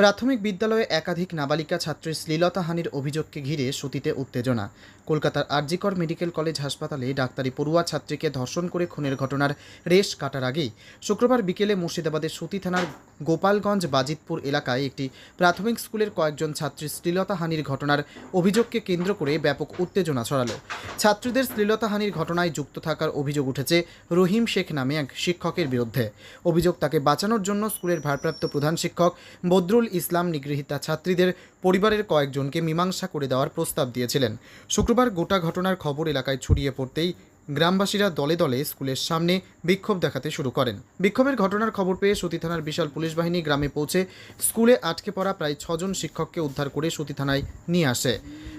প্রাথমিক বিদ্যালয়ে একাধিক নাবালিকা ছাত্রীর শ্লীলতাহানির অভিযোগকে ঘিরে সতীতে উত্তেজনা। কলকাতার আরজিকর মেডিকেল কলেজ হাসপাতালে ডাক্তারি পড়ুয়া ছাত্রীকে ধর্ষণ করে খুনের ঘটনার রেশ কাটার আগেই শুক্রবার বিকেলে মুর্শিদাবাদের সতী থানার গোপালগঞ্জ বাজিতপুর এলাকায় একটি প্রাথমিক স্কুলের কয়েকজন ছাত্রীর শ্লীলতাহানির ঘটনার অভিযোগকে কেন্দ্র করে ব্যাপক উত্তেজনা ছড়ালো। ছাত্রীদের শ্লীলতাহানির ঘটনায় যুক্ত থাকার অভিযোগ উঠেছে রহিম শেখ নামে এক শিক্ষকের বিরুদ্ধে। অভিযোগ তাকে বাঁচানোর জন্য স্কুলের ভারপ্রাপ্ত প্রধান শিক্ষক বদরুল ইসলাম নিগৃহীতা ছাত্রীদের পরিবারের কয়েকজনকে মীমাংসা করে দেওয়ার প্রস্তাব দিয়েছিলেন। শুক্রবার গোটা ঘটনার খবর এলাকায় ছড়িয়ে পড়তেই গ্রামবাসীরা দলে দলে স্কুলের সামনে বিক্ষোভ দেখাতে শুরু করেন। বিক্ষোভের ঘটনার খবর পেয়ে সতী থানার বিশাল পুলিশ বাহিনী গ্রামে পৌঁছে স্কুলে আটকে পড়া প্রায় ছজন শিক্ষককে উদ্ধার করে সতী থানায় নিয়ে আসে।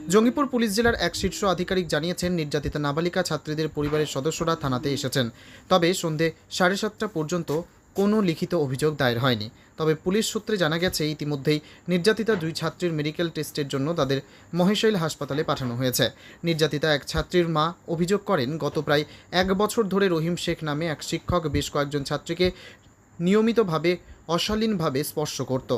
জঙ্গিপুর পুলিশ জেলার এক শীর্ষ আধিকারিক জানিয়েছেন, নির্যাতিতা নাবালিকা ছাত্রীদের পরিবারের সদস্যরা থানাতে এসেছেন। তবে সন্ধে সাড়ে সাতটা পর্যন্ত কোনো লিখিত অভিযোগ দায়ের হয়নি। তবে পুলিশ সূত্রে জানা গেছে, ইতিমধ্যেই নির্যাতিতা দুই ছাত্রীর মেডিকেল টেস্টের জন্য তাদের মহেশৈল হাসপাতালে পাঠানো হয়েছে। নির্যাতিতা এক ছাত্রীর মা অভিযোগ করেন, গত প্রায় এক বছর ধরে রহিম শেখ নামে এক শিক্ষক বেশ কয়েকজন ছাত্রীকে নিয়মিতভাবে, অশালীনভাবে স্পর্শ করত।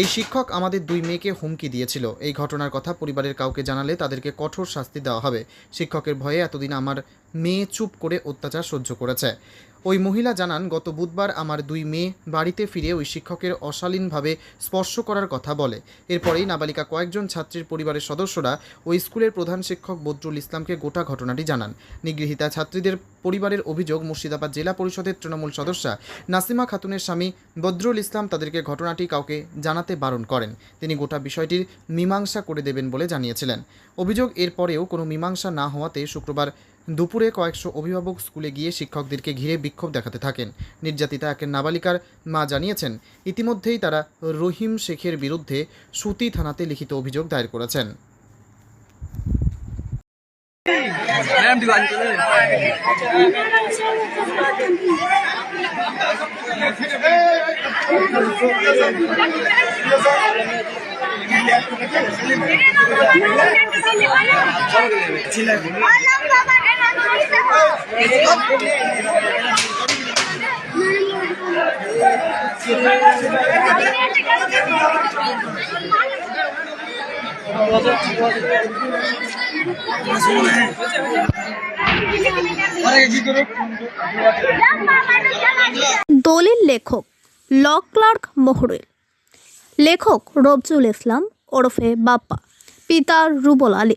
এই শিক্ষক আমাদের দুই মেয়েকে হুমকি দিয়েছিল। এই ঘটনার কথা পরিবারের কাউকে জানালে তাদেরকে কঠোর শাস্তি দেওয়া হবে। শিক্ষকের ভয়ে এতদিন আমার মেয়ে চুপ করে অত্যাচার সহ্য করেছে। ওই মহিলা জানান, গত বুধবার আমার দুই মেয়ে বাড়িতে ফিরে ওই শিক্ষকের অশালীনভাবে স্পর্শ করার কথা বলে। এরপরেই নাবালিকা কয়েকজন ছাত্রীর পরিবারের সদস্যরা ওই স্কুলের প্রধান শিক্ষক বদরুল ইসলামকে গোটা ঘটনাটি জানান। নিগৃহীতা ছাত্রীদের পরিবারের অভিযোগ, মুর্শিদাবাদ জেলা পরিষদের তৃণমূল সদস্যা নাসিমা খাতুনের স্বামী বদরুল ইসলাম তাদেরকে ঘটনাটি কাউকে জানাতে বারণ করেন। তিনি গোটা বিষয়টির মীমাংসা করে দেবেন বলে জানিয়েছিলেন। অভিযোগ এরপরেও কোনো মীমাংসা না হওয়াতে শুক্রবার দুপুরে কয়েকশো অভিভাবক স্কুলে গিয়ে শিক্ষকদেরকে ঘিরে বিক্ষোভ দেখাতে থাকেন নির্যাতিতা একের নাবালিকার মা জানিয়েছেন ইতিমধ্যেই তারা রহিম শেখের বিরুদ্ধে সুতি থানাতে লিখিত অভিযোগ দায়ের করেছেন ছিল দলিল লেখক ল ক্লার্ক মহরুল। লেখক রবজুল ইসলাম ওরফে বাপ্পা পিতা রুবল আলী।